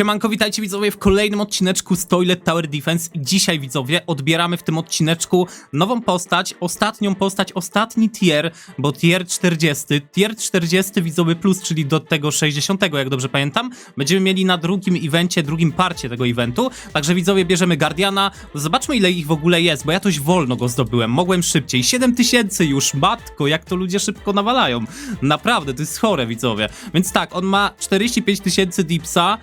Siemanko, witajcie widzowie w kolejnym odcineczku z Toilet Tower Defense. Dzisiaj widzowie odbieramy w tym odcineczku nową postać, ostatnią postać, ostatni tier, bo tier 40, tier 40 widzowie plus, czyli do tego 60, jak dobrze pamiętam, będziemy mieli na drugim evencie, drugim parcie tego eventu, także widzowie bierzemy Guardiana, zobaczmy ile ich w ogóle jest, bo ja dość wolno go zdobyłem, mogłem szybciej, 7000 już, matko, jak to ludzie szybko nawalają, naprawdę, to jest chore widzowie, więc tak, on ma 45 tysięcy dipsa,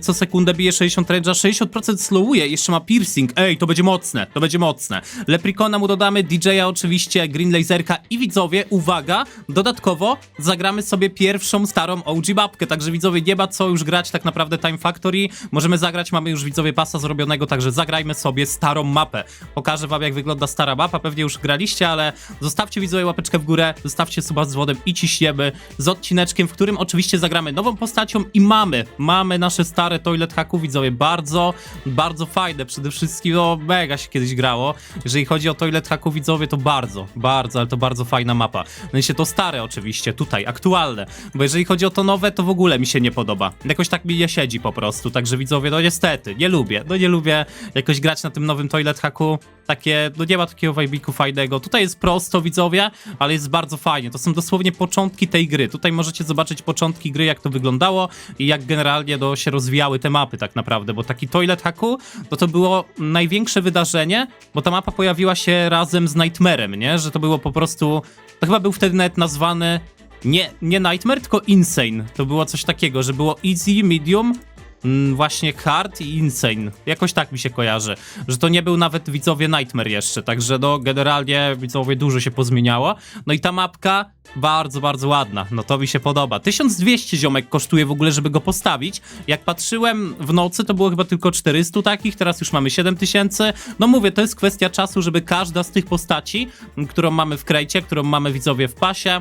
co sekundę bije 60 range'a, 60% slowuje, jeszcze ma piercing, ej, to będzie mocne, to będzie mocne. Leprikona mu dodamy, DJ-a oczywiście, Green Laserka i widzowie, uwaga, dodatkowo zagramy sobie pierwszą starą OG babkę, także widzowie, nie ma co już grać tak naprawdę Time Factory, możemy zagrać, mamy już widzowie pasa zrobionego, także zagrajmy sobie starą mapę. Pokażę wam jak wygląda stara mapa, pewnie już graliście, ale zostawcie widzowie łapeczkę w górę, zostawcie suba z dzwonem i ciśniemy z odcineczkiem, w którym oczywiście zagramy nową postacią i mamy, mamy nasze stare toilet haku, widzowie, bardzo, bardzo fajne, przede wszystkim, no mega się kiedyś grało, jeżeli chodzi o toilet haku, widzowie, to bardzo, bardzo, ale to bardzo fajna mapa. No i się to stare oczywiście, tutaj, aktualne, bo jeżeli chodzi o to nowe, to w ogóle mi się nie podoba, jakoś tak mi nie siedzi po prostu, także widzowie, no niestety, nie lubię, no nie lubię jakoś grać na tym nowym toilet haku, takie, no nie ma takiego vibe'iku fajnego. Tutaj jest prosto, widzowie, ale jest bardzo fajnie. To są dosłownie początki tej gry. Tutaj możecie zobaczyć początki gry, jak to wyglądało i jak generalnie no, się rozwijały te mapy tak naprawdę, bo taki Toilet Haku, no to było największe wydarzenie, bo ta mapa pojawiła się razem z Nightmarem, nie? Że to było po prostu, to chyba był wtedy nawet nazwany nie, nie Nightmare, tylko Insane. To było coś takiego, że było easy, medium, mm, właśnie hard i insane. Jakoś tak mi się kojarzy, że to nie był nawet widzowie Nightmare jeszcze, także no generalnie widzowie dużo się pozmieniało. No i ta mapka bardzo, bardzo ładna, no to mi się podoba. 1200 ziomek kosztuje w ogóle, żeby go postawić. Jak patrzyłem w nocy, to było chyba tylko 400 takich, teraz już mamy 7000. No mówię, to jest kwestia czasu, żeby każda z tych postaci, którą mamy w krejcie, którą mamy widzowie w pasie,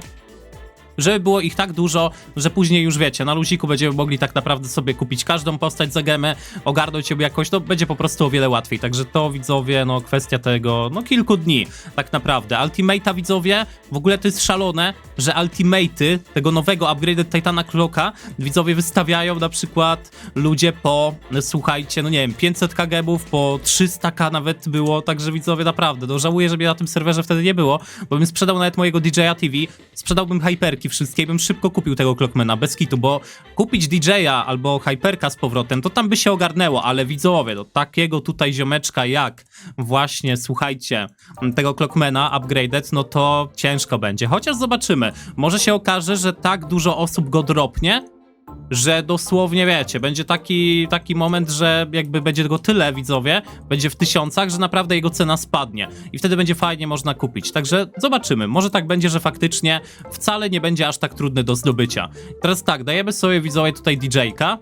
żeby było ich tak dużo, że później już wiecie, na luziku będziemy mogli tak naprawdę sobie kupić każdą postać za gemę, ogarnąć ją jakoś, no będzie po prostu o wiele łatwiej. Także to widzowie, no kwestia tego, no kilku dni tak naprawdę. Ultimate'a widzowie, w ogóle to jest szalone, że ultimate'y tego nowego upgraded Titana Clocka widzowie wystawiają na przykład ludzie po, słuchajcie, no nie wiem, 500 kg'ów, po 300k nawet było, także widzowie naprawdę, no żałuję, że mnie na tym serwerze wtedy nie było, bo bym sprzedał nawet mojego DJ'a TV, sprzedałbym hyperki wszystkie i bym szybko kupił tego Clockmana, bez kitu, bo kupić DJ-a albo hyperka z powrotem, to tam by się ogarnęło, ale widzowie, do takiego tutaj ziomeczka jak właśnie, słuchajcie, tego Clockmana upgraded, no to ciężko będzie, chociaż zobaczymy, może się okaże, że tak dużo osób go dropnie, że dosłownie wiecie, będzie taki, taki moment, że jakby będzie go tyle widzowie, będzie w tysiącach, że naprawdę jego cena spadnie i wtedy będzie fajnie można kupić. Także zobaczymy, może tak będzie, że faktycznie wcale nie będzie aż tak trudny do zdobycia. Teraz tak, dajemy sobie widzowie tutaj DJ-ka.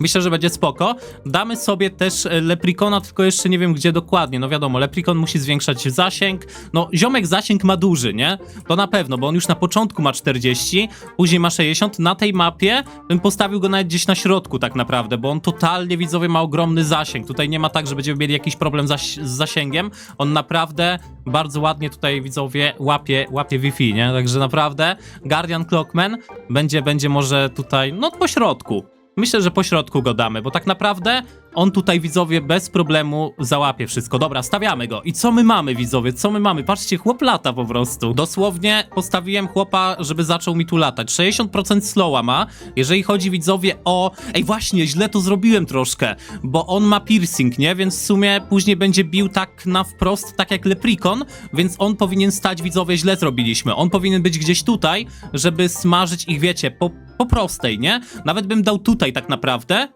Myślę, że będzie spoko. Damy sobie też e, Leprikona, tylko jeszcze nie wiem gdzie dokładnie. No wiadomo, Leprikon musi zwiększać zasięg. No, ziomek zasięg ma duży, nie? To na pewno, bo on już na początku ma 40, później ma 60. Na tej mapie bym postawił go nawet gdzieś na środku tak naprawdę, bo on totalnie, widzowie, ma ogromny zasięg. Tutaj nie ma tak, że będziemy mieli jakiś problem zaś- z zasięgiem. On naprawdę bardzo ładnie tutaj, widzowie, łapie, łapie Wi-Fi, nie? Także naprawdę Guardian Clockman będzie, będzie może tutaj, no po środku. Myślę, że po środku go damy, bo tak naprawdę on tutaj, widzowie, bez problemu załapie wszystko. Dobra, stawiamy go. I co my mamy, widzowie? Co my mamy? Patrzcie, chłop lata po prostu. Dosłownie postawiłem chłopa, żeby zaczął mi tu latać. 60% slowa ma. Jeżeli chodzi, widzowie, o... Ej, właśnie, źle to zrobiłem troszkę, bo on ma piercing, nie? Więc w sumie później będzie bił tak na wprost, tak jak Leprikon, więc on powinien stać, widzowie, źle zrobiliśmy. On powinien być gdzieś tutaj, żeby smażyć ich, wiecie, po, po prostej, nie? Nawet bym dał tutaj tak naprawdę,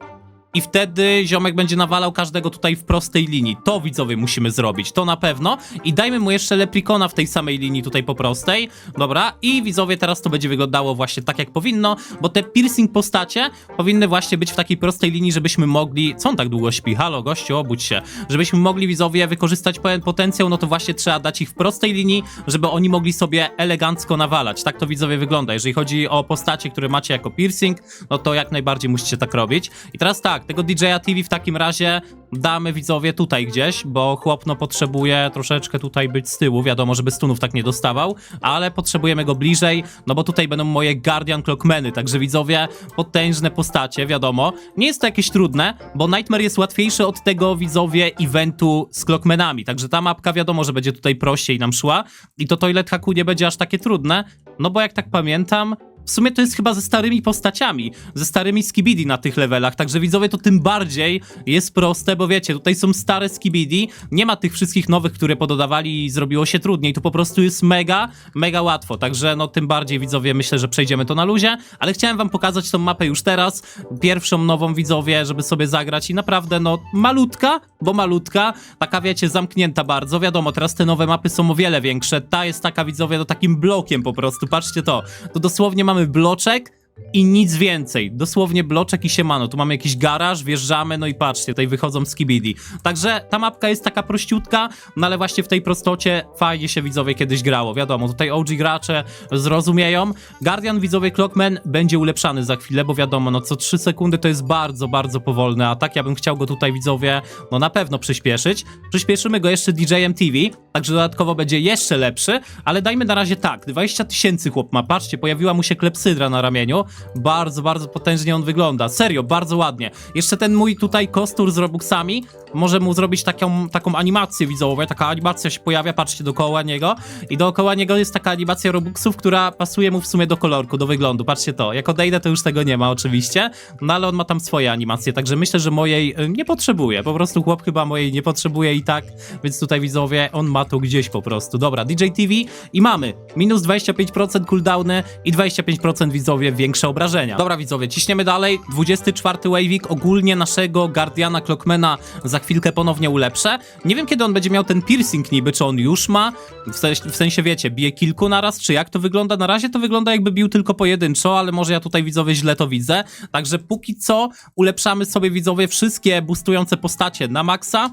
i wtedy ziomek będzie nawalał każdego tutaj w prostej linii. To widzowie musimy zrobić, to na pewno. I dajmy mu jeszcze leprikona w tej samej linii tutaj po prostej. Dobra, i widzowie teraz to będzie wyglądało właśnie tak jak powinno, bo te piercing postacie powinny właśnie być w takiej prostej linii, żebyśmy mogli... Co on tak długo śpi? Halo, gościu, obudź się. Żebyśmy mogli widzowie wykorzystać pełen potencjał, no to właśnie trzeba dać ich w prostej linii, żeby oni mogli sobie elegancko nawalać. Tak to widzowie wygląda. Jeżeli chodzi o postacie, które macie jako piercing, no to jak najbardziej musicie tak robić. I teraz tak, tak, tego DJ'a TV w takim razie damy widzowie tutaj gdzieś, bo chłop no potrzebuje troszeczkę tutaj być z tyłu, wiadomo, żeby stunów tak nie dostawał, ale potrzebujemy go bliżej, no bo tutaj będą moje Guardian Clockmeny, także widzowie, potężne postacie, wiadomo. Nie jest to jakieś trudne, bo Nightmare jest łatwiejszy od tego widzowie eventu z Clockmenami, także ta mapka wiadomo, że będzie tutaj prościej nam szła i to Toilet Haku nie będzie aż takie trudne, no bo jak tak pamiętam, w sumie to jest chyba ze starymi postaciami, ze starymi skibidi na tych levelach, także widzowie to tym bardziej jest proste, bo wiecie, tutaj są stare skibidi, nie ma tych wszystkich nowych, które pododawali i zrobiło się trudniej, tu po prostu jest mega, mega łatwo, także no tym bardziej widzowie myślę, że przejdziemy to na luzie, ale chciałem wam pokazać tą mapę już teraz, pierwszą nową widzowie, żeby sobie zagrać i naprawdę no malutka, bo malutka, taka wiecie, zamknięta bardzo, wiadomo, teraz te nowe mapy są o wiele większe, ta jest taka widzowie, no takim blokiem po prostu, patrzcie to, to dosłownie mamy bloczek i nic więcej. Dosłownie bloczek i siemano. Tu mamy jakiś garaż, wjeżdżamy, no i patrzcie, tutaj wychodzą skibidi. Także ta mapka jest taka prościutka, no ale właśnie w tej prostocie fajnie się widzowie kiedyś grało. Wiadomo, tutaj OG gracze zrozumieją. Guardian widzowie Clockman będzie ulepszany za chwilę, bo wiadomo, no co 3 sekundy to jest bardzo, bardzo powolny atak. Ja bym chciał go tutaj widzowie, no na pewno przyspieszyć. Przyspieszymy go jeszcze DJ-em TV, także dodatkowo będzie jeszcze lepszy, ale dajmy na razie tak, 20 tysięcy chłop ma, patrzcie, pojawiła mu się klepsydra na ramieniu, bardzo, bardzo potężnie on wygląda, serio, bardzo ładnie. Jeszcze ten mój tutaj kostur z Robuxami, może mu zrobić taką, taką animację widzową, taka animacja się pojawia, patrzcie dookoła niego. I dookoła niego jest taka animacja Robuxów, która pasuje mu w sumie do kolorku, do wyglądu, patrzcie to. Jak odejdę, to już tego nie ma oczywiście, no ale on ma tam swoje animacje, także myślę, że mojej y, nie potrzebuje, po prostu chłop chyba mojej nie potrzebuje i tak, więc tutaj widzowie, on ma to gdzieś po prostu. Dobra, DJ TV i mamy. Minus 25% cooldowny i 25% widzowie większe obrażenia. Dobra widzowie, ciśniemy dalej, 24 wave'ik, ogólnie naszego Guardiana Clockmana za chwilkę ponownie ulepszę. Nie wiem kiedy on będzie miał ten piercing niby, czy on już ma, w sensie, w sensie wiecie, bije kilku naraz, czy jak to wygląda? Na razie to wygląda jakby bił tylko pojedynczo, ale może ja tutaj widzowie źle to widzę. Także póki co ulepszamy sobie widzowie wszystkie boostujące postacie na maksa.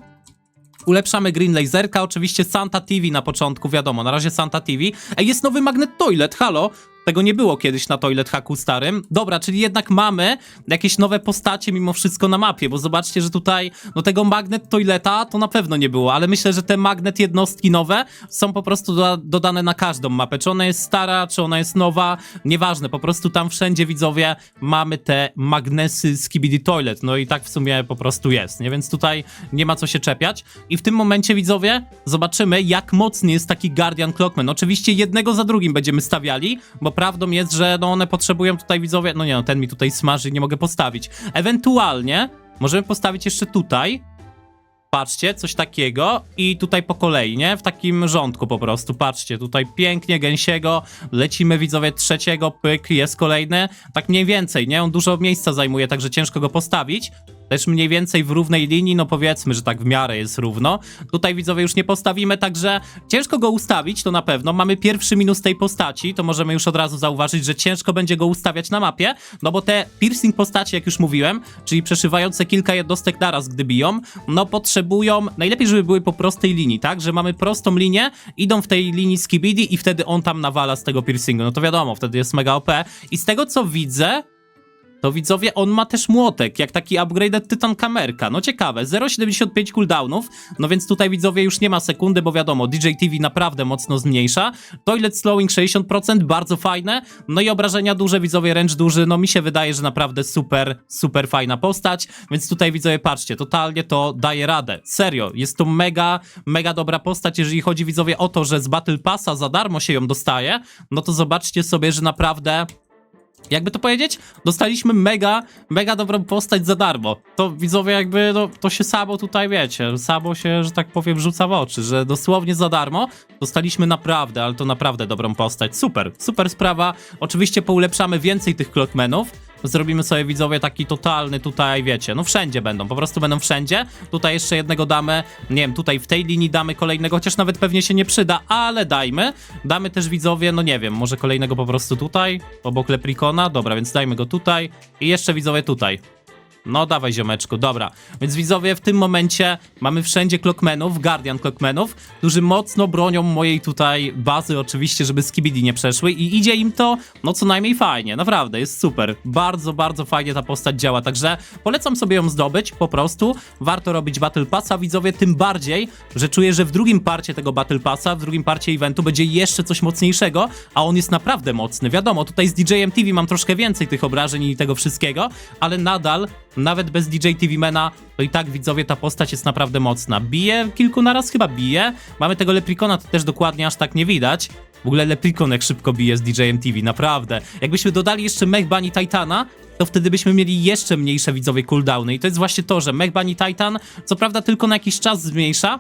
Ulepszamy Green Laserka, oczywiście Santa TV na początku, wiadomo, na razie Santa TV. Ej, jest nowy Magnet Toilet, halo? Tego nie było kiedyś na Toilet Hacku starym. Dobra, czyli jednak mamy jakieś nowe postacie mimo wszystko na mapie, bo zobaczcie, że tutaj, no tego Magnet Toileta to na pewno nie było, ale myślę, że te Magnet jednostki nowe są po prostu doda dodane na każdą mapę. Czy ona jest stara, czy ona jest nowa, nieważne, po prostu tam wszędzie widzowie mamy te magnesy z Skibidi Toilet, no i tak w sumie po prostu jest, nie? Więc tutaj nie ma co się czepiać. I w tym momencie widzowie zobaczymy, jak mocny jest taki Guardian Clockman. Oczywiście jednego za drugim będziemy stawiali, bo prawdą jest, że no one potrzebują tutaj widzowie, no nie no, ten mi tutaj smaży i nie mogę postawić. Ewentualnie możemy postawić jeszcze tutaj, Patrzcie, coś takiego i tutaj po kolei, nie? W takim rządku po prostu, patrzcie, tutaj pięknie, gęsiego, lecimy widzowie trzeciego, pyk, jest kolejny, tak mniej więcej, nie? On dużo miejsca zajmuje, także ciężko go postawić. Też mniej więcej w równej linii, no powiedzmy, że tak w miarę jest równo. Tutaj widzowie już nie postawimy, także ciężko go ustawić, to na pewno. Mamy pierwszy minus tej postaci, to możemy już od razu zauważyć, że ciężko będzie go ustawiać na mapie, no bo te piercing postaci, jak już mówiłem, czyli przeszywające kilka jednostek naraz, gdy biją, no potrzebują, najlepiej, żeby były po prostej linii, tak? Że mamy prostą linię, idą w tej linii skibidi i wtedy on tam nawala z tego piercingu. No to wiadomo, wtedy jest mega OP. I z tego co widzę, to widzowie, on ma też młotek, jak taki upgraded Tytan kamerka. No ciekawe, 0,75 cooldownów, no więc tutaj widzowie już nie ma sekundy, bo wiadomo, DJ TV naprawdę mocno zmniejsza. Toilet slowing 60%, bardzo fajne. No i obrażenia duże, widzowie, ręcz duży, no mi się wydaje, że naprawdę super, super fajna postać. Więc tutaj widzowie, patrzcie, totalnie to daje radę. Serio, jest to mega, mega dobra postać, jeżeli chodzi widzowie o to, że z Battle Passa za darmo się ją dostaje, no to zobaczcie sobie, że naprawdę jakby to powiedzieć, dostaliśmy mega, mega dobrą postać za darmo. To widzowie jakby, no, to się samo tutaj, wiecie, samo się, że tak powiem, rzuca w oczy, że dosłownie za darmo dostaliśmy naprawdę, ale to naprawdę dobrą postać. Super, super sprawa. Oczywiście poulepszamy więcej tych clockmenów, zrobimy sobie widzowie taki totalny tutaj, wiecie, no wszędzie będą, po prostu będą wszędzie. Tutaj jeszcze jednego damy, nie wiem, tutaj w tej linii damy kolejnego, chociaż nawet pewnie się nie przyda, ale dajmy. Damy też widzowie, no nie wiem, może kolejnego po prostu tutaj, obok Leprikona, dobra, więc dajmy go tutaj i jeszcze widzowie tutaj. No dawaj ziomeczku, dobra. Więc widzowie, w tym momencie mamy wszędzie Clockmenów, Guardian Clockmenów, którzy mocno bronią mojej tutaj bazy oczywiście, żeby Skibidi nie przeszły i idzie im to, no co najmniej fajnie, naprawdę, jest super. Bardzo, bardzo fajnie ta postać działa, także polecam sobie ją zdobyć, po prostu. Warto robić Battle Passa, widzowie, tym bardziej, że czuję, że w drugim parcie tego Battle Passa, w drugim parcie eventu będzie jeszcze coś mocniejszego, a on jest naprawdę mocny. Wiadomo, tutaj z DJ-em TV mam troszkę więcej tych obrażeń i tego wszystkiego, ale nadal, nawet bez DJ TV Mena, to i tak widzowie, ta postać jest naprawdę mocna. Bije kilku naraz chyba bije. Mamy tego Leprikona, to też dokładnie aż tak nie widać. W ogóle Leprikon jak szybko bije z DJ-em TV, naprawdę. Jakbyśmy dodali jeszcze Mech Bunny Titana, to wtedy byśmy mieli jeszcze mniejsze widzowie cooldowny. I to jest właśnie to, że Mech Bunny Titan, co prawda tylko na jakiś czas zmniejsza,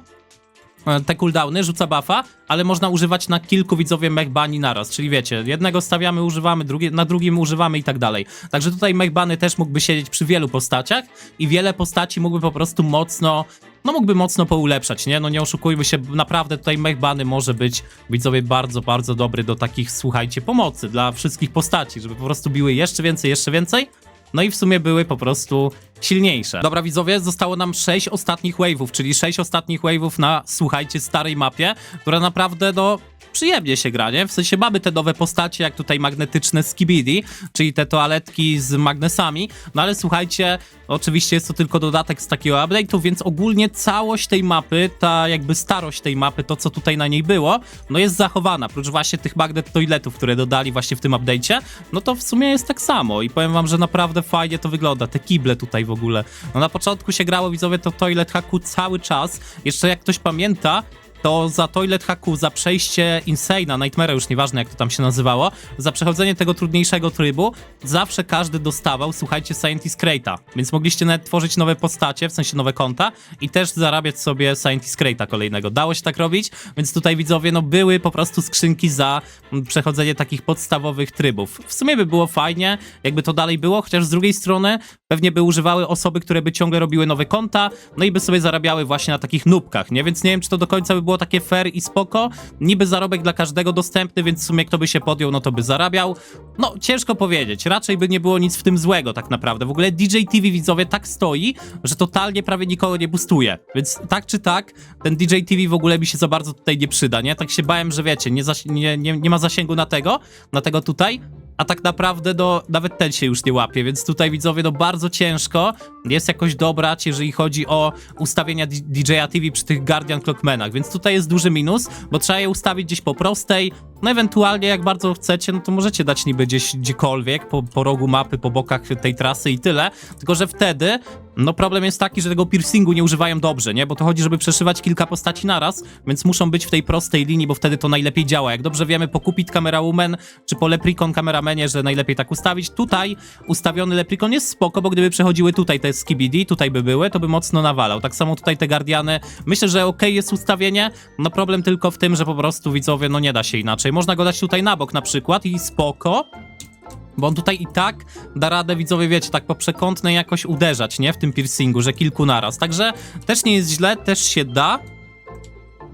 te cooldowny, rzuca buffa, ale można używać na kilku widzowie mech bunny naraz, czyli wiecie, jednego stawiamy, używamy, drugie, na drugim używamy i tak dalej. Także tutaj mech bunny też mógłby siedzieć przy wielu postaciach i wiele postaci mógłby po prostu mocno, no mógłby mocno poulepszać, nie? No nie oszukujmy się, naprawdę tutaj mech bunny może być widzowie bardzo, bardzo dobry do takich, słuchajcie, pomocy dla wszystkich postaci, żeby po prostu biły jeszcze więcej, jeszcze więcej, no i w sumie były po prostu silniejsze. Dobra widzowie, zostało nam 6 ostatnich wave'ów, czyli 6 ostatnich wave'ów na, słuchajcie, starej mapie, która naprawdę, no, przyjemnie się gra, nie? W sensie mamy te nowe postacie, jak tutaj magnetyczne Skibidi, czyli te toaletki z magnesami, no ale słuchajcie, oczywiście jest to tylko dodatek z takiego update'u, więc ogólnie całość tej mapy, ta jakby starość tej mapy, to co tutaj na niej było, no jest zachowana, prócz właśnie tych magnet toiletów, które dodali właśnie w tym update'cie, no to w sumie jest tak samo. I powiem wam, że naprawdę fajnie to wygląda, te kible tutaj w ogóle. No na początku się grało, widzowie, to Toilet Haku cały czas, jeszcze jak ktoś pamięta, to za Toilet Haku, za przejście Insana, Nightmare'a, już nieważne jak to tam się nazywało, za przechodzenie tego trudniejszego trybu, zawsze każdy dostawał, słuchajcie, Scientist Crate'a, więc mogliście nawet tworzyć nowe postacie, w sensie nowe konta i też zarabiać sobie Scientist Crate'a kolejnego. Dało się tak robić, więc tutaj widzowie, no były po prostu skrzynki za mm, przechodzenie takich podstawowych trybów. W sumie by było fajnie, jakby to dalej było, chociaż z drugiej strony pewnie by używały osoby, które by ciągle robiły nowe konta, no i by sobie zarabiały właśnie na takich nubkach, nie? Więc nie wiem, czy to do końca by było takie fair i spoko. Niby zarobek dla każdego dostępny, więc w sumie kto by się podjął, no to by zarabiał. No, ciężko powiedzieć. Raczej by nie było nic w tym złego tak naprawdę. W ogóle DJ TV widzowie tak stoi, że totalnie prawie nikogo nie boostuje. Więc tak czy tak, ten DJ TV w ogóle mi się za bardzo tutaj nie przyda, nie? Tak się bałem, że wiecie, nie, nie, nie, nie ma zasięgu na tego, na tego tutaj, a tak naprawdę no, nawet ten się już nie łapie, więc tutaj widzowie, no bardzo ciężko. Jest jakoś dobrać, jeżeli chodzi o ustawienia DJ-a TV przy tych Guardian Clockmenach, więc tutaj jest duży minus, bo trzeba je ustawić gdzieś po prostej, no ewentualnie jak bardzo chcecie, no to możecie dać niby gdzieś gdziekolwiek, po, po rogu mapy, po bokach tej trasy i tyle, tylko że wtedy, no problem jest taki, że tego piercingu nie używają dobrze, nie, bo to chodzi, żeby przeszywać kilka postaci naraz, więc muszą być w tej prostej linii, bo wtedy to najlepiej działa, jak dobrze wiemy po Cupid Camera Woman, czy po Leprikon Cameramanie, że najlepiej tak ustawić, tutaj ustawiony Leprikon jest spoko, bo gdyby przechodziły tutaj te skibidi, tutaj by były, to by mocno nawalał, tak samo tutaj te Guardiany, myślę, że okej jest ustawienie, no problem tylko w tym, że po prostu widzowie, no nie da się inaczej, można go dać tutaj na bok na przykład i spoko, bo on tutaj i tak da radę, widzowie, wiecie, tak po przekątnej jakoś uderzać, nie? W tym piercingu, że kilku naraz. Także też nie jest źle, też się da.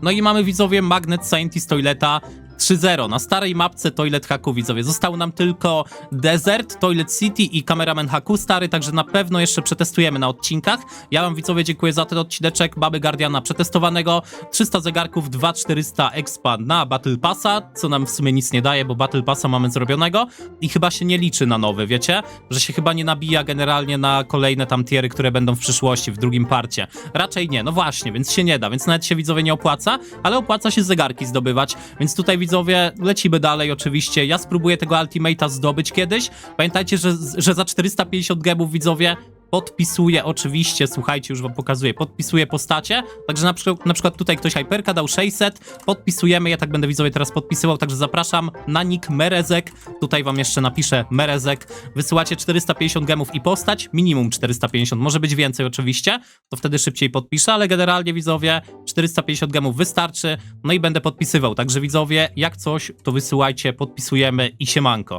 No i mamy, widzowie, Magnet Scientist Toileta 3.0 na starej mapce Toilet Haku, widzowie. Został nam tylko Desert, Toilet City i Cameraman Haku stary, także na pewno jeszcze przetestujemy na odcinkach. Ja wam, widzowie, dziękuję za ten odcineczek. Baby Guardiana przetestowanego, 300 zegarków, 2400 expa na Battle Passa, co nam w sumie nic nie daje, bo Battle Passa mamy zrobionego i chyba się nie liczy na nowy, wiecie? Że się chyba nie nabija generalnie na kolejne tam tiery, które będą w przyszłości, w drugim parcie. Raczej nie, no właśnie, więc się nie da, więc nawet się widzowie nie opłaca, ale opłaca się zegarki zdobywać, więc tutaj widzowie lecimy dalej oczywiście. Ja spróbuję tego Ultimate'a zdobyć kiedyś. Pamiętajcie, że, że za 450 gemów widzowie podpisuję oczywiście, słuchajcie, już wam pokazuję, podpisuję postacie, także na przykład, na przykład tutaj ktoś Hyperka dał 600, podpisujemy, ja tak będę widzowie teraz podpisywał, także zapraszam na nick Merezek, tutaj wam jeszcze napiszę Merezek, wysyłacie 450 gemów i postać, minimum 450, może być więcej oczywiście, to wtedy szybciej podpiszę, ale generalnie widzowie 450 gemów wystarczy, no i będę podpisywał, także widzowie, jak coś, to wysyłajcie, podpisujemy i siemanko.